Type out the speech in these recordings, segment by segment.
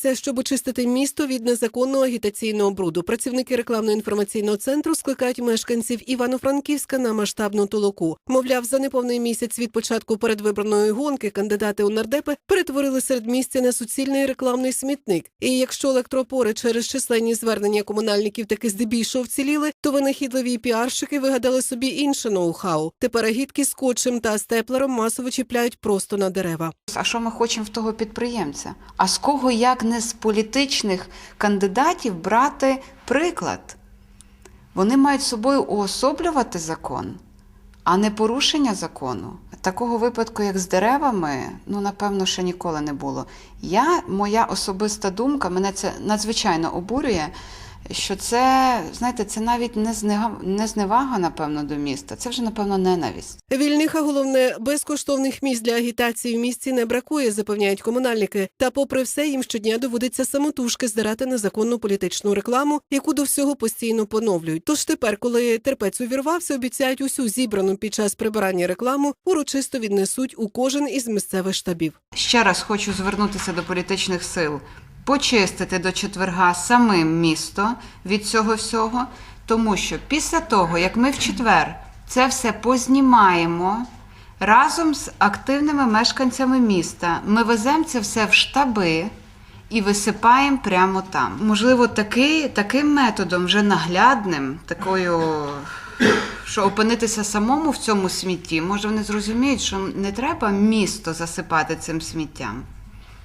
Це щоб очистити місто від незаконного агітаційного бруду. Працівники рекламно-інформаційного центру скликають мешканців Івано-Франківська на масштабну толоку. Мовляв, за неповний місяць від початку передвиборної гонки кандидати у нардепи перетворили серед місця на суцільний рекламний смітник. І якщо електропори через численні звернення комунальників таки здебільшого вціліли, то винахідливі піарщики вигадали собі інше ноу-хау. Тепер агітки скотчем та степлером масово чіпляють просто на дерева. А що ми хочемо в того підприємця? А з кого як не з політичних кандидатів брати приклад? Вони мають собою уособлювати закон, а не порушення закону. Такого випадку, як з деревами, ну напевно, ще ніколи не було. Я, моя особиста думка, мене це надзвичайно обурює. Що це, знаєте, це навіть не знега, не зневага, напевно, до міста, це вже, напевно, ненависть. Вільних, а головне, безкоштовних місць для агітації в місті не бракує, запевняють комунальники. Та, попри все, їм щодня доводиться самотужки здирати незаконну політичну рекламу, яку до всього постійно поновлюють. Тож тепер, коли терпець увірвався, обіцяють усю зібрану під час прибирання рекламу урочисто віднесуть у кожен із місцевих штабів. Ще раз хочу звернутися до політичних сил, почистити до четверга самим місто від цього всього, тому що після того, як ми в четвер це все познімаємо. Разом з активними мешканцями міста ми веземо це все в штаби і висипаємо прямо там. Можливо, такий, таким методом, вже наглядним, такою, що опинитися самому в цьому смітті, може вони зрозуміють, що не треба місто засипати цим сміттям.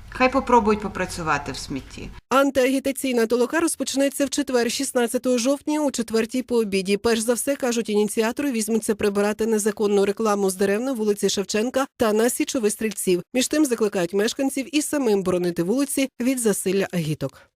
Хай попробують попрацювати в смітті. Антиагітаційна толока розпочнеться в четвер, 16 жовтня, у четвертій по обіді. Перш за все кажуть ініціатори, візьмуться прибирати незаконну рекламу з дерев на вулиці Шевченка та на січових стрільців. Між тим закликають мешканців і самим боронити вулиці від засилля агіток.